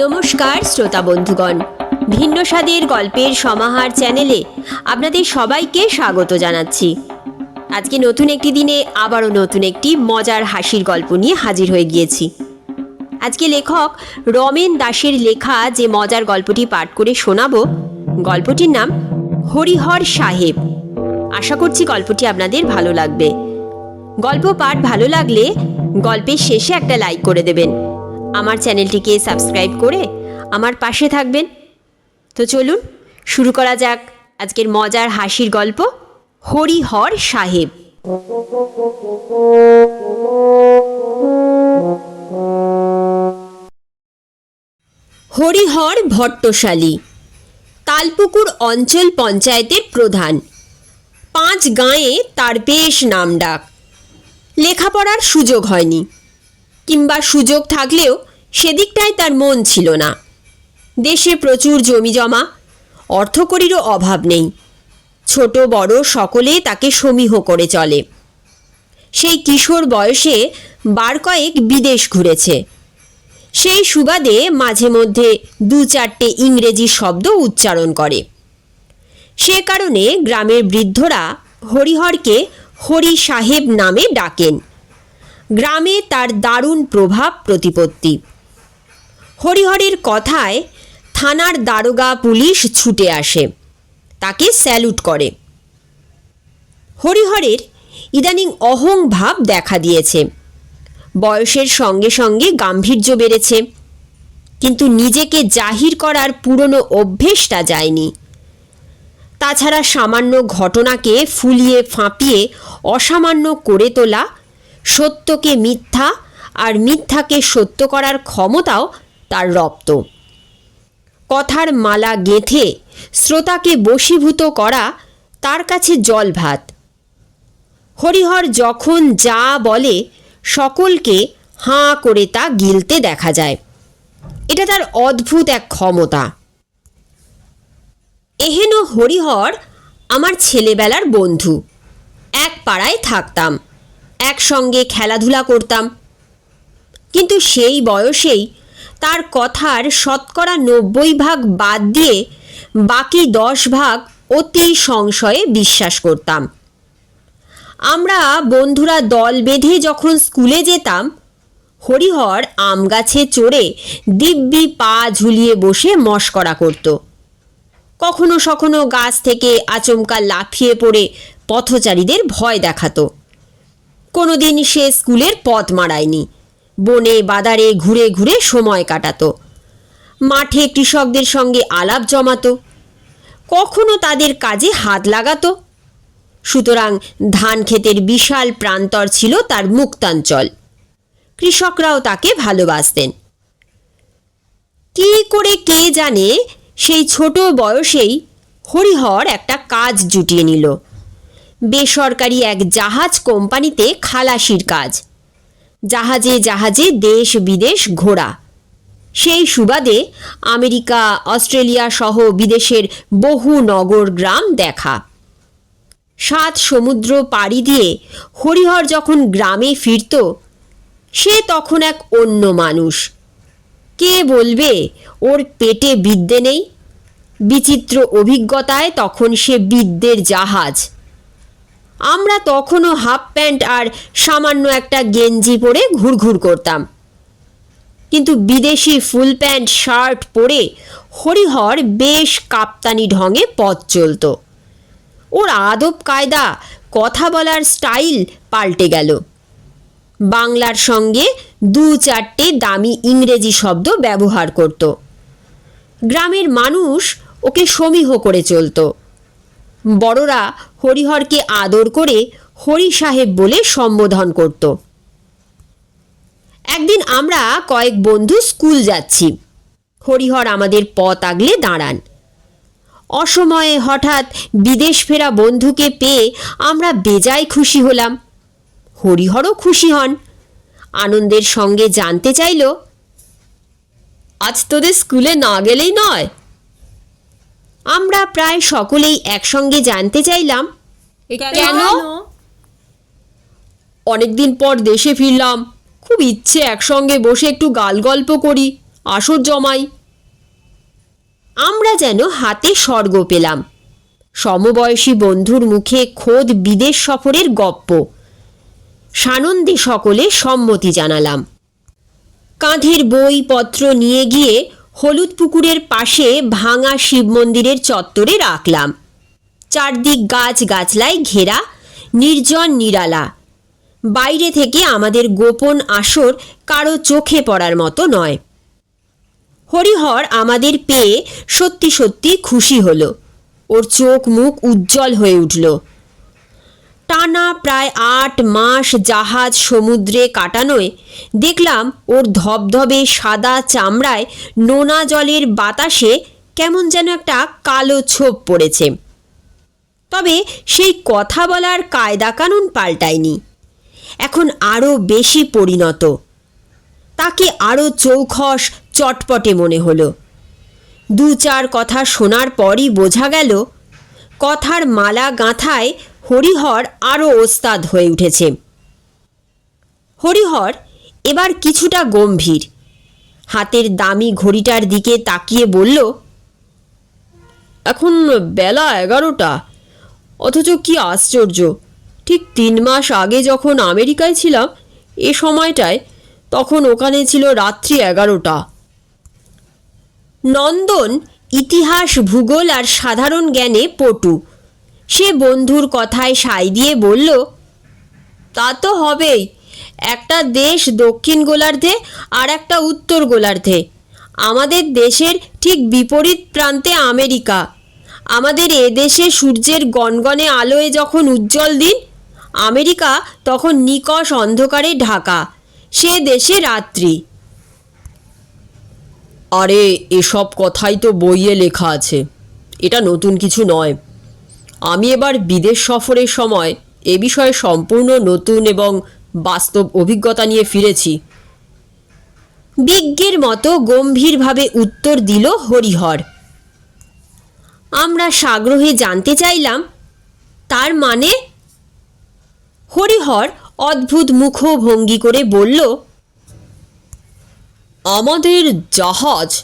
নমস্কার, শ্রোতা বন্ধুগণ। ভিন্ন স্বাদের গল্পের সমাহার চ্যানেলে আপনাদের সবাইকে স্বাগত জানাচ্ছি। আজকে নতুন একটি দিনে আবারও নতুন একটি মজার হাসির গল্প নিয়ে হাজির হয়ে গিয়েছি। আজকে লেখক রমেন দাসের লেখা যে মজার গল্পটি পাঠ করে শোনাবো, গল্পটির নাম হরিহর সাহেব। আশা করছি গল্পটি আপনাদের ভালো লাগবে। গল্প পাঠ ভালো লাগলে গল্পের শেষে একটা লাইক করে দেবেন। আমার চ্যানেলটিকে সাবস্ক্রাইব করে আমার পাশে থাকবেন। তো চলুন, শুরু করা যাক আজকের মজার হাসির গল্প, হরিহর সাহেব। হরিহর ভট্টশালী, তালপুকুর অঞ্চল পঞ্চায়েতের প্রধান। পাঁচ গাঁয়ে তার বেশ নাম ডাক লেখাপড়ার সুযোগ হয়নি। কিংবা সুযোগ থাকলেও সেদিকটায় তার মন ছিল না। দেশে প্রচুর জমি জমা, অর্থকরীরও অভাব নেই। ছোট, বড় সকলে তাকে সমীহ করে চলে। সেই কিশোর বয়সে বার কয়েক বিদেশ ঘুরেছে। সেই সুবাদে মাঝে মধ্যে দু চারটে ইংরেজি শব্দ উচ্চারণ করে। সে কারণে গ্রামের বৃদ্ধরা হরিহরকে হরি সাহেব নামে ডাকেন। গ্রামে তার দারুণ প্রভাব প্রতিপত্তি। হরিহরের কথায় থানার দারোগা পুলিশ ছুটে আসে। তাকে স্যালুট করে। হরিহরের ইদানিং অহং ভাব দেখা দিয়েছে। বয়সের সঙ্গে সঙ্গে গাম্ভীর্য বেড়েছে। কিন্তু নিজেকে জাহির করার পুরনো অভ্যেসটা যায়নি। তাছাড়া সামান্য ঘটনাকে ফুলিয়ে ফাঁপিয়ে অসামান্য করে তোলা সত্যকে মিথ্যা আর মিথ্যাকে সত্য করার ক্ষমতাও তার রপ্ত। কথার মালা গেঁথে শ্রোতাকে বশীভূত করা তার কাছে জল ভাত হরিহর যখন যা বলে সকলকে হাঁ করে তা গিলতে দেখা যায়। এটা তার অদ্ভুত এক ক্ষমতা। এহেন হরিহর আমার ছেলেবেলার বন্ধু। এক পাড়ায় থাকতাম। একসঙ্গে খেলাধুলা করতাম। কিন্তু সেই বয়সেই তার কথার শতকরা নব্বই ভাগ বাদ দিয়ে বাকি দশ ভাগ অতি সংশয়ে বিশ্বাস করতাম। আমরা বন্ধুরা দল বেঁধে যখন স্কুলে যেতাম, হরিহর আম গাছে চড়ে দিব্যি পা ঝুলিয়ে বসে মস্করা করত। কখনো সখনো গাছ থেকে আচমকা লাফিয়ে পড়ে পথচারীদের ভয় দেখাতো। কোনোদিন সে স্কুলের পথ মারায়নি বনে বাদারে ঘুরে ঘুরে সময় কাটাতো। মাঠে কৃষকদের সঙ্গে আলাপ জমাতো। কখনো তাদের কাজে হাত লাগাতো। সুতরাং ধান ক্ষেতের বিশাল প্রান্তর ছিল তার মুক্তাঞ্চল। কৃষকরাও তাকে ভালোবাসতেন। কি করে কে জানে সেই ছোট বয়সেই হরিহর একটা কাজ জুটিয়ে নিল। বেসরকারি এক জাহাজ কোম্পানিতে খালাসির কাজ। জাহাজে জাহাজে দেশ বিদেশ ঘোরা। সেই সুবাদে আমেরিকা, অস্ট্রেলিয়া সহ বিদেশের বহু নগর গ্রাম দেখা। সাত সমুদ্র পাড়ি দিয়ে হরিহর যখন গ্রামে ফিরত, সে তখন এক অন্য মানুষ। কে বলবে, ওর পেটে বিদ্যে নেই? বিচিত্র অভিজ্ঞতায় তখন সে বিদ্যের জাহাজ। আমরা তখনও হাফ প্যান্ট আর সামান্য একটা গেঞ্জি পরে ঘুরঘুর করতাম। কিন্তু বিদেশি ফুল প্যান্ট, শার্ট পরে হরিহর বেশ কাপ্তানি ঢঙে পথ চলত। ওর আদব কায়দা, কথা বলার স্টাইল পাল্টে গেল। বাংলার সঙ্গে দু চারটে দামি ইংরেজি শব্দ ব্যবহার করত। গ্রামের মানুষ ওকে সমীহ করে চলতো। বড়রা হরিহরকে আদর করে হরি সাহেব বলে সম্বোধন করত। একদিন আমরা কয়েক বন্ধু স্কুল যাচ্ছি। হরিহর আমাদের পথ আগলে দাঁড়ান। অসময়ে হঠাৎ বিদেশ ফেরা বন্ধুকে পেয়ে আমরা বেজায় খুশি হলাম। হরিহরও খুশি হন। আনন্দের সঙ্গে জানতে চাইল, আজ তোদের স্কুলে না গেলেই নয়? আমরা প্রায় সকলেই একসঙ্গে জানতে চাইলাম কেন? অনেকদিন পর দেশে ফিরলাম খুব ইচ্ছে একসঙ্গে বসে একটু গাল গল্প করি আসর জমাই। আমরা যেন হাতে স্বর্গ পেলাম। সমবয়সী বন্ধুর মুখে খোদ বিদেশ সফরের গপ্প। সানন্দে সকলে সম্মতি জানালাম। কাঁধের বইপত্র নিয়ে গিয়ে হলুদ পুকুরের পাশে ভাঙা শিব মন্দিরের চত্বরে রাখলাম। চারদিক গাছ গাছলায় ঘেরা, নির্জন নিরালা। বাইরে থেকে আমাদের গোপন আসর কারও চোখে পড়ার মতো নয়। হরিহর আমাদের পেয়ে সত্যি সত্যি খুশি হলো। ওর চোখ মুখ উজ্জ্বল হয়ে উঠল। টানা প্রায় আট মাস জাহাজ সমুদ্রে কাটানোয় দেখলাম ওর ধবধবে সাদা চামড়ায় নোনা জলের বাতাসে কেমন যেন একটা কালো ছোপ পড়েছে। তবে সেই কথা বলার কায়দা কানুন পাল্টায়নি। এখন আরও বেশি পরিণত। তাকে আরও চৌখস চটপটে মনে হলো। দু চার কথা শোনার পরই বোঝা গেল, কথার মালা গাঁথায় হরিহর আরও ওস্তাদ হয়ে উঠেছে। হরিহর এবার কিছুটা গম্ভীর। হাতের দামি ঘড়িটার দিকে তাকিয়ে বলল, এখন বেলা এগারোটা। অথচ কি আশ্চর্য, ঠিক তিন মাস আগে যখন আমেরিকায় ছিলাম, এ সময়টায় তখন ওখানে ছিল রাত্রি এগারোটা। নন্দন ইতিহাস, ভূগোল আর সাধারণ জ্ঞানে পটু। সে বন্ধুর কথায় সাই দিয়ে বলল, তা তো হবেই। একটা দেশ দক্ষিণ গোলার্ধে আর একটা উত্তর গোলার্ধে। আমাদের দেশের ঠিক বিপরীত প্রান্তে আমেরিকা। আমাদের এ দেশে সূর্যের গনগনে আলোয় যখন উজ্জ্বল দিন, আমেরিকা তখন নিকষ অন্ধকারে ঢাকা। সে দেশে রাত্রি। আরে, এসব কথাই তো বইয়ে লেখা আছে। এটা নতুন কিছু নয়। আমি এবার বিদেশ সফরের সময় এ বিষয়ে সম্পূর্ণ নতুন এবং বাস্তব অভিজ্ঞতা নিয়ে ফিরেছি। বিজ্ঞের মতো গম্ভীরভাবে উত্তর দিল হরিহর। আমরা সাগ্রহে জানতে চাইলাম, তার মানে? হরিহর অদ্ভুত মুখভঙ্গি করে বলল, আমাদের জাহাজ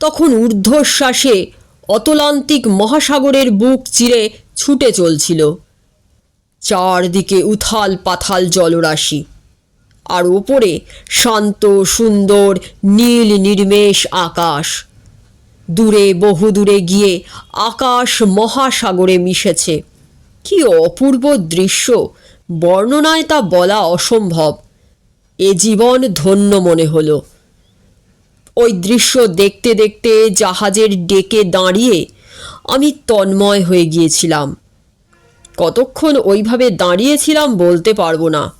তখন ঊর্ধ্বশ্বাসে অতলান্তিক মহাসাগরের বুক চিরে ছুটে চলছিল। চারদিকে উথাল পাথাল জলরাশি। আর ওপরে শান্ত, সুন্দর, নীল নির্মেষ আকাশ। দূরে বহু দূরে গিয়ে আকাশ মহাসাগরে মিশেছে। কি অপূর্ব দৃশ্য! বর্ণনায় তা বলা অসম্ভব। এ জীবন ধন্য মনে হলো। ওই দৃশ্য দেখতে দেখতে জাহাজের ডেকে দাঁড়িয়ে আমি তন্ময় হয়ে গিয়েছিলাম। কতক্ষণ ওইভাবে দাঁড়িয়েছিলাম বলতে পারব না।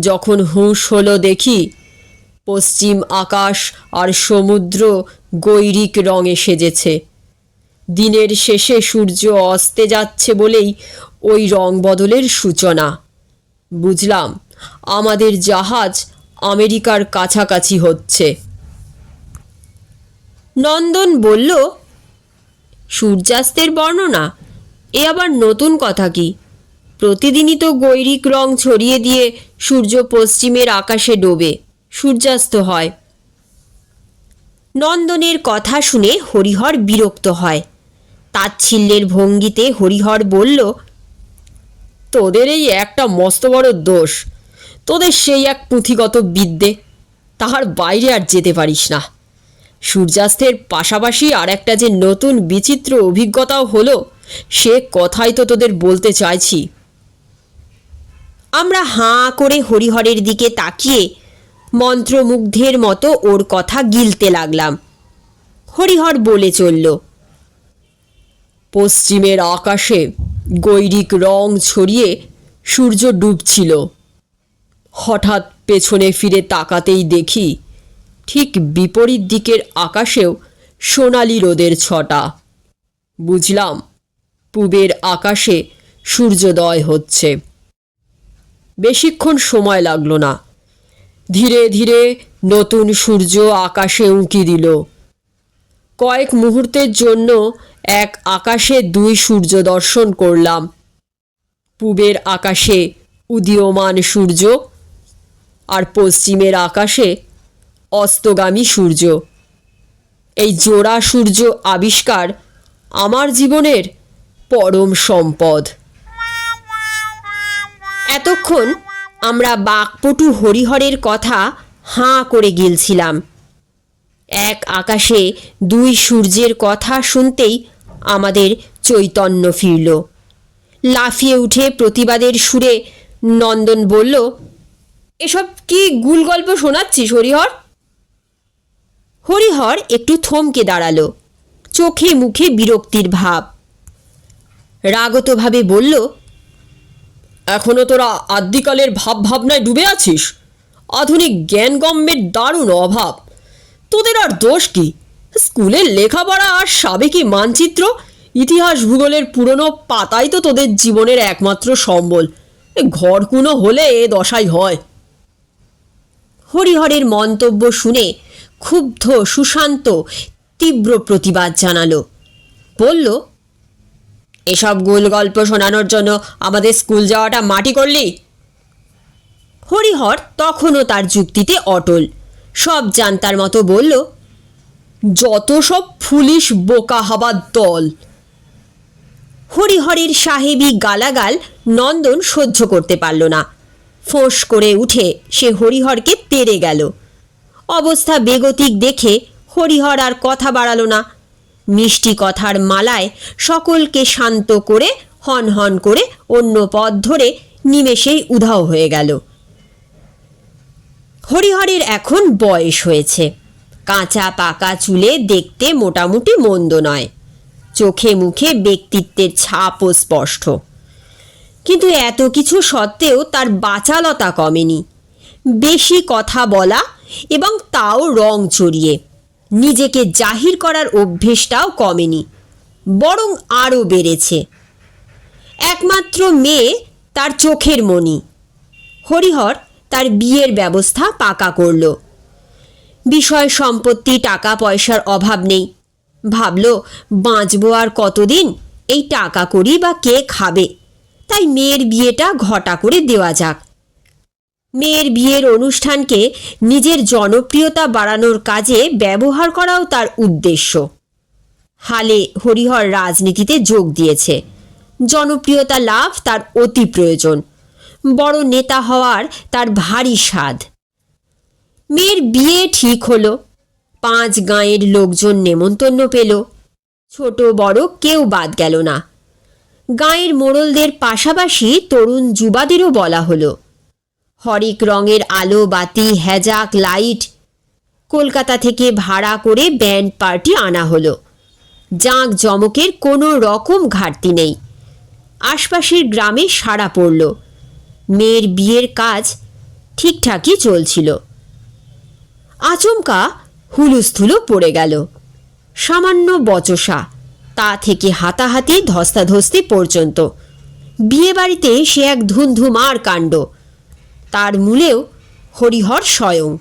যখন হুঁশ হলো দেখি, পশ্চিম আকাশ আর সমুদ্র গৈরিক রঙে সেজেছে। দিনের শেষে সূর্য অস্তে যাচ্ছে বলেই ওই রং বদলের সূচনা। বুঝলাম, আমাদের জাহাজ আমেরিকার কাছাকাছি হচ্ছে। নন্দন বলল সূর্যাস্তের বর্ণনা? এ আবার নতুন কথা কি? প্রতিদিনই তো গৈরিক রং ছড়িয়ে দিয়ে সূর্য পশ্চিমের আকাশে ডোবে, সূর্যাস্ত হয়। নন্দনের কথা শুনে হরিহর বিরক্ত হয়। তাচ্ছিল্যের ভঙ্গিতে হরিহর বলল, তোদের এই একটা মস্ত বড় দোষ। তোদের সেই এক পুঁথিগত বিদ্যে, তাহার বাইরে আর যেতে পারিস না। সূর্যাস্তের পাশাপাশি আর একটা যে নতুন বিচিত্র অভিজ্ঞতাও হলো, সে কথাই তো তোদের বলতে চাইছি। আমরা হাঁ করে হরিহরের দিকে তাকিয়ে মন্ত্রমুগ্ধের মতো ওর কথা গিলতে লাগলাম। হরিহর বলে চলল, পশ্চিমের আকাশে গৈরিক রং ছড়িয়ে সূর্য ডুবছিল। হঠাৎ পেছনে ফিরে তাকাতেই দেখি ঠিক বিপরীত দিকের আকাশেও সোনালি রোদের ছটা। বুঝলাম, পূবের আকাশে সূর্যোদয় হচ্ছে। বেশিক্ষণ সময় লাগল না। ধীরে ধীরে নতুন সূর্য আকাশে উঁকি দিল। কয়েক মুহূর্তের জন্য এক আকাশে দুই সূর্য দর্শন করলাম। পূবের আকাশে উদীয়মান সূর্য আর পশ্চিমের আকাশে অস্তগামী সূর্য। এই জোড়া সূর্য আবিষ্কার আমার জীবনের পরম সম্পদ। এতক্ষণ আমরা বাকপটু হরিহরের কথা হাঁ করে গিলছিলাম। এক আকাশে দুই সূর্যের কথা শুনতেই আমাদের চৈতন্য ফিরল। লাফিয়ে উঠে প্রতিবাদের সুরে নন্দন বলল, এসব কি গুল গল্প শোনাচ্ছিস হরিহর? হরিহর একটু থমকে দাঁড়াল। চোখে মুখে বিরক্তির ভাব। রাগতভাবে বলল, এখনও তোরা আদ্যিকালের ভাব ভাবনায় ডুবে আছিস? আধুনিক জ্ঞানগম্যের দারুণ অভাব। তোদের আর দোষ কি? স্কুলের লেখাপড়া আর সাবেকি মানচিত্র, ইতিহাস ভূগোলের পুরনো পাতাই তো তোদের জীবনের একমাত্র সম্বল। ঘরকুনো হলে এ দশাই হয়। হরিহরের মন্তব্য শুনে ক্ষুব্ধ, সুশান্ত, তীব্র প্রতিবাদ জানালো। বলল, এসব গোল গল্প শোনানোর জন্য আমাদের স্কুল যাওয়াটা মাটি করলি? হরিহর তখনও তার যুক্তিতে অটল। সব জানতার মতো বলল, যত সব ফুলিশ বোকা হাবার দল। হরিহরের সাহেবী গালাগাল নন্দন সহ্য করতে পারল না। ফোঁস করে উঠে সে হরিহরকে তেড়ে গেল। অবস্থা বেগতিক দেখে হরিহর আর কথা বাড়ালো না। মিষ্টি কথার মালায় সকলকে শান্ত করে হন হন করে অন্য পথ ধরে নিমেষেই উধাও হয়ে গেল। হরিহরের এখন বয়স হয়েছে। কাঁচা পাকা চুলে দেখতে মোটামুটি মন্দ নয়। চোখে মুখে ব্যক্তিত্বের ছাপও স্পষ্ট। কিন্তু এত কিছু সত্ত্বেও তার বাচালতা কমেনি। বেশি কথা বলা এবং তাও রং চড়িয়ে। নিজেকে জাহির করার অভ্যেসটাও কমেনি, বরং আরও বেড়েছে। একমাত্র মেয়ে তার চোখের মণি। হরিহর তার বিয়ের ব্যবস্থা পাকা করল। বিষয় সম্পত্তি টাকা পয়সার অভাব নেই। ভাবল, বাঁচবো আর কতদিন এই টাকা করি বা কে খাবে? তাই মেয়ের বিয়েটা ঘটা করে দেওয়া যাক। মেয়ের বিয়ের অনুষ্ঠানকে নিজের জনপ্রিয়তা বাড়ানোর কাজে ব্যবহার করাও তার উদ্দেশ্য। হালে হরিহর রাজনীতিতে যোগ দিয়েছে। জনপ্রিয়তা লাভ তার অতি প্রয়োজন। বড় নেতা হওয়ার তার ভারী স্বাদ। মেয়ের বিয়ে ঠিক হলো। পাঁচ গাঁয়ের লোকজন নেমন্তন্ন পেল। ছোট বড় কেউ বাদ গেল না। গাঁয়ের মোড়লদের পাশাপাশি তরুণ যুবাদেরও বলা হলো। হরেক রঙের আলো, বাতি হ্যাজাক লাইট কলকাতা থেকে ভাড়া করে ব্যান্ড পার্টি আনা হলো। জাঁক জমকের কোনো রকম ঘাটতি নেই। আশপাশের গ্রামে সাড়া পড়ল। মেয়ের বিয়ের কাজ ঠিকঠাকই চলছিল। আচমকা হুলুস্থুলু পড়ে গেল। সামান্য বচসা, তা থেকে হাতাহাতি ধস্তাধস্তি পর্যন্ত। বিয়েবাড়িতে সে এক ধুমধুমার কাণ্ড। তার মূলেও হরিহর স্বয়ং।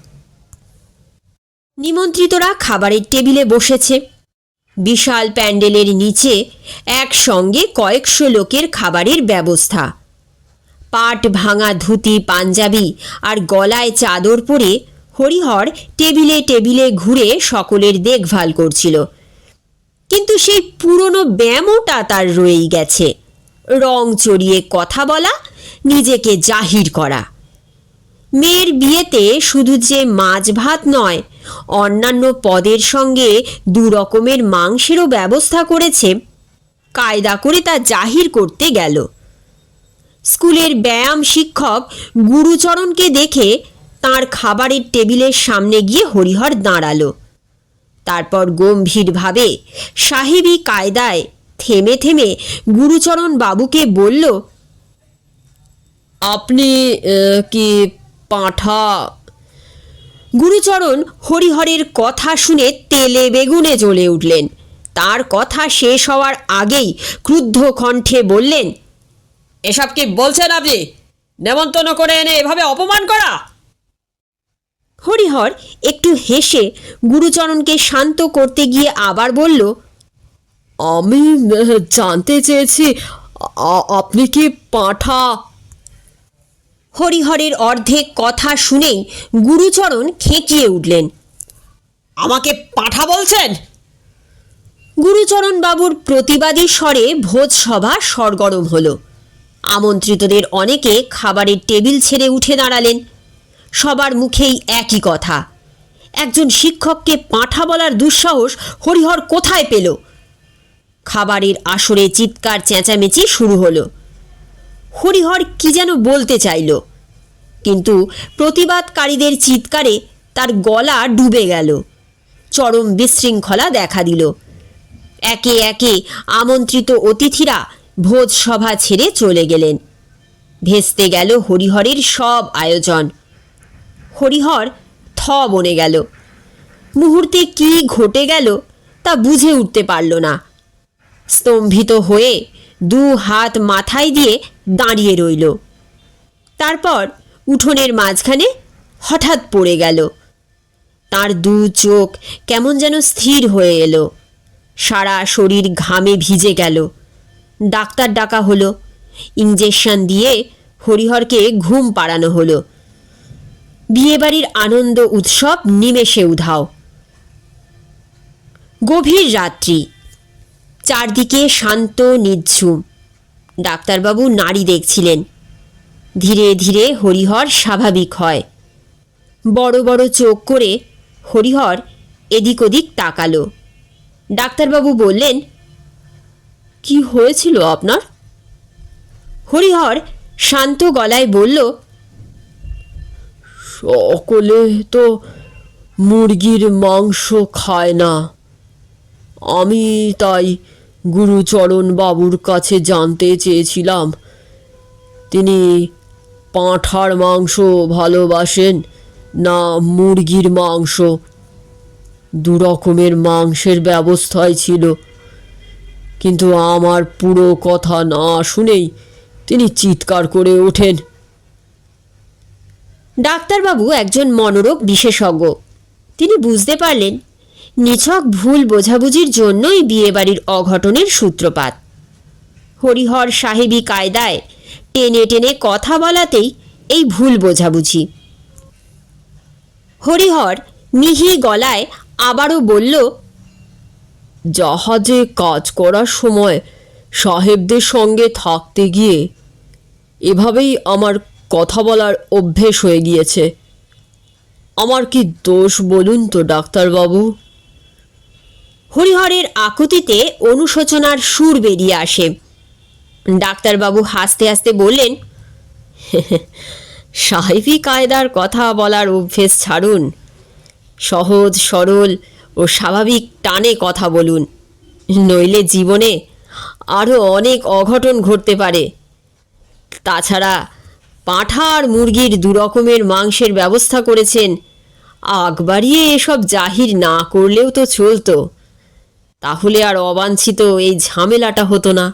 নিমন্ত্রিতরা খাবারের টেবিলে বসেছে। বিশাল প্যান্ডেলের নিচে একসঙ্গে কয়েকশো লোকের খাবারের ব্যবস্থা। পাট ভাঙা ধুতি, পাঞ্জাবি আর গলায় চাদর পরে হরিহর টেবিলে টেবিলে ঘুরে সকলের দেখভাল করছিল। কিন্তু সেই পুরনো ব্যায়ামটা তার রয়েই গেছে। রং চড়িয়ে কথা বলা, নিজেকে জাহির করা। মেয়ের বিয়েতে শুধু যে মাছ ভাত নয়, অন্যান্য পদের সঙ্গে দু রকমের মাংসেরও ব্যবস্থা করেছে। কায়দা করে তা জাহির করতে গেল। স্কুলের ব্যায়াম শিক্ষক গুরুচরণকে দেখে তার খাবারের টেবিলের সামনে গিয়ে হরিহর দাঁড়াল। তারপর গম্ভীরভাবে সাহেবী কায়দায় থেমে থেমে গুরুচরণ বাবুকে বলল, আপনি কি পাঁঠা। গুরুচরণ হরিহরের কথা শুনে তেলে বেগুনে জ্বলে উঠলেন। তার কথা শেষ হওয়ার আগেই ক্রুদ্ধ কণ্ঠে বললেন, এসব কি বলছেন আপনি? নেমন্তন্ন করে এনে এভাবে অপমান করা? হরিহর একটু হেসে গুরুচরণকে শান্ত করতে গিয়ে আবার বলল, আমি জানতে চেয়েছি আপনি কি পাঁঠা হরিহরের অর্ধেক কথা শুনেই গুরুচরণ খেঁকিয়ে উঠলেন। আমাকে পাঠা বলছেন? গুরুচরণ বাবুর প্রতিবাদী স্বরে ভোজসভা সরগরম হল। আমন্ত্রিতদের অনেকে খাবারের টেবিল ছেড়ে উঠে দাঁড়ালেন। সবার মুখেই একই কথা। একজন শিক্ষককে পাঁঠা বলার দুঃসাহস হরিহর কোথায় পেল? খাবারের আসরে চিৎকার চেঁচামেচি শুরু হলো। হরিহর কি যেন বলতে চাইল। কিন্তু প্রতিবাদকারীদের চিৎকারে তার গলা ডুবে গেল। চরম বিশৃঙ্খলা দেখা দিল। একে একে আমন্ত্রিত অতিথিরা ভোজ সভা ছেড়ে চলে গেলেন। ভেস্তে গেল হরিহরের সব আয়োজন। হরিহর থ বনে গেল। মুহূর্তে কি ঘটে গেল তা বুঝে উঠতে পারল না। স্তম্ভিত হয়ে দু হাত মাথায় দিয়ে দাঁড়িয়ে রইল। তারপর উঠোনের মাঝখানে হঠাৎ পড়ে গেল। তার দু চোখ কেমন যেন স্থির হয়ে এলো। সারা শরীর ঘামে ভিজে গেল। ডাক্তার ডাকা হলো। ইঞ্জেকশন দিয়ে হরিহরকে ঘুম পাড়ানো হলো। বিয়েবাড়ির আনন্দ উৎসব নিমেষে উধাও। গভীর রাত্রি। চারদিকে শান্ত নিঝুম ডাক্তারবাবু নারী দেখছিলেন। ধীরে ধীরে হরিহর স্বাভাবিক হয়। বড় বড় চোখ করে হরিহর এদিক ওদিক তাকালো। ডাক্তারবাবু বললেন, কি হয়েছিল আপনার? হরিহর শান্ত গলায় বলল, সকলে তো মুরগির মাংস খায় না। আমি তাই গুরুচরণ বাবুর কাছে জানতে চেয়েছিলাম। তিনি পাঁঠার মাংস ভালোবাসেন না মুরগির মাংস? দু রকমের মাংসের ব্যবস্থাই ছিল। কিন্তু আমার পুরো কথা না শুনেই তিনি চিৎকার করে ওঠেন। ডাক্তারবাবু একজন মনোরোগ বিশেষজ্ঞ। তিনি বুঝতে পারলেন, নিছক ভুল বোঝাবুঝির জন্যই বিয়েবাড়ির অঘটনের সূত্রপাত। হরিহর সাহেবী কায়দায় টেনে টেনে কথা বলাতেই এই ভুল বোঝাবুঝি। হরিহর মিহি গলায় আবারও বলল জাহাজে কাজ করার সময় সাহেবদের সঙ্গে থাকতে গিয়ে এভাবেই আমার কথা বলার অভ্যেস হয়ে গিয়েছে। আমার কি দোষ বলুন তো, ডাক্তারবাবু? হরিহরের আকুতিতে অনুশোচনার সুর বেরিয়ে আসে। ডাক্তারবাবু হাসতে হাসতে বললেন, সাহেবী কায়দার কথা বলার অভ্যেস ছাড়ুন। সহজ, সরল ও স্বাভাবিক টানে কথা বলুন। নইলে জীবনে আরও অনেক অঘটন ঘটতে পারে। তাছাড়া পাঁঠা আর মুরগির দুরকমের মাংসের ব্যবস্থা করেছেন। আগ বাড়িয়ে এসব জাহির না করলেও তো চলতো। তাহলে আর অবাঞ্ছিত এই ঝামেলাটা হতো না।